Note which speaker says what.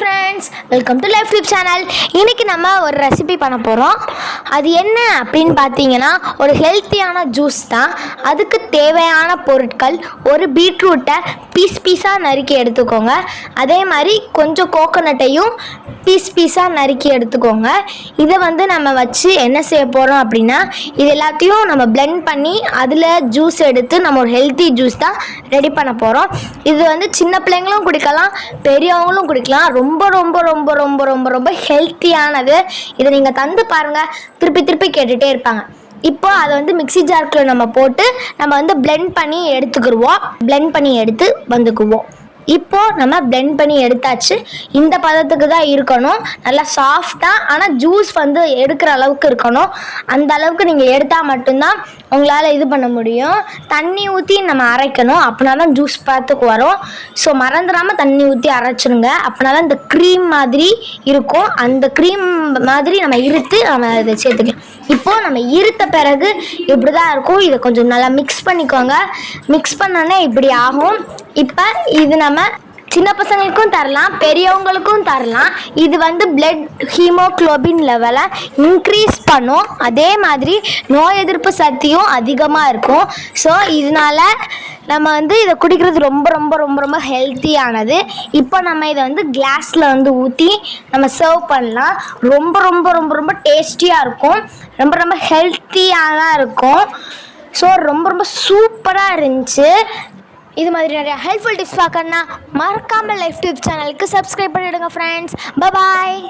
Speaker 1: Friends welcome to life tip channel இன்றைக்கி நம்ம ஒரு ரெசிபி பண்ண போகிறோம் அது என்ன அப்படின்னு பார்த்தீங்கன்னா ஒரு ஹெல்த்தியான ஜூஸ் தான். அதுக்கு தேவையான பொருட்கள் ஒரு பீட்ரூட்டை பீஸ் பீஸாக நறுக்கி எடுத்துக்கோங்க. அதே மாதிரி கொஞ்சம் கோகோனட்டையும் பீஸ் பீஸாக நறுக்கி எடுத்துக்கோங்க. இதை வந்து நம்ம வச்சு என்ன செய்ய போகிறோம் அப்படின்னா இது எல்லாத்தையும் நம்ம பிளெண்ட் பண்ணி அதில் ஜூஸ் எடுத்து நம்ம ஒரு ஹெல்த்தி ஜூஸ் தான் ரெடி பண்ண போகிறோம் இது வந்து சின்ன பிள்ளைங்களும் குடிக்கலாம் பெரியவங்களும் குடிக்கலாம். ரொம்ப ரொம்ப ரொம்ப ரொம்ப ரொம்ப ரொம்ப ரொம்ப ஹெல்த்தியானது இதை நீங்கள் தந்து பாருங்கள் திருப்பி திருப்பி கேட்டுகிட்டே இருப்பாங்க. இப்போ அதை வந்து மிக்ஸி ஜார்க்கில் நம்ம போட்டு நம்ம வந்து பிளெண்ட் பண்ணி எடுத்துக்கிடுவோம் பிளெண்ட் பண்ணி எடுத்து வந்துக்குவோம். இப்போ நம்ம பிளெண்ட் பண்ணி எடுத்தாச்சு. இந்த பதத்துக்கு தான் இருக்கணும். நல்லா சாஃப்டாக ஆனால் ஜூஸ் வந்து எடுக்கிற அளவுக்கு இருக்கணும். அந்த அளவுக்கு நீங்கள் எடுத்தால் மட்டும்தான் உங்களால் இது பண்ண முடியும். தண்ணி ஊற்றி நம்ம அரைக்கணும். அப்படின்னா தான் ஜூஸ் பதத்துக்கு வரும். ஸோ மறந்துடாமல் தண்ணி ஊற்றி அரைச்சிருங்க. அப்படின்னா தான் இந்த க்ரீம் மாதிரி இருக்கும். அந்த க்ரீம் மாதிரி நம்ம இருத்து நம்ம இதை சேர்த்துக்கலாம். இப்போது நம்ம இருத்த பிறகு இப்படி தான் இருக்கும். இதை கொஞ்சம் நல்லா மிக்ஸ் பண்ணிக்கோங்க. மிக்ஸ் பண்ணோன்னே இப்படி ஆகும். இப்போ இது நம்ம சின்ன பசங்களுக்கும் தரலாம் பெரியவங்களுக்கும் தரலாம். இது வந்து பிளட் ஹீமோக்ளோபின் லெவலை இன்க்ரீஸ் பண்ணும். அதே மாதிரி நோய் எதிர்ப்பு சக்தியும் அதிகமாக இருக்கும். ஸோ இதனால நம்ம வந்து இதை குடிக்கிறது ரொம்ப ரொம்ப ரொம்ப ரொம்ப ஹெல்த்தியானது இப்போ நம்ம இதை வந்து கிளாஸில் வந்து ஊற்றி நம்ம சர்வ் பண்ணலாம். ரொம்ப ரொம்ப ரொம்ப ரொம்ப டேஸ்டியாக இருக்கும். ரொம்ப ரொம்ப ஹெல்த்தியாக தான் இருக்கும். ஸோ ரொம்ப ரொம்ப சூப்பராக இருந்துச்சு. இது மாதிரி நிறைய ஹெல்ப்ஃபுல் டிப்ஸ் பார்க்கணுன்னா மறக்காமல் லைஃப் டியூப் சேனலுக்கு சப்ஸ்கிரைப் பண்ணிவிடுங்க ஃப்ரெண்ட்ஸ் பாய்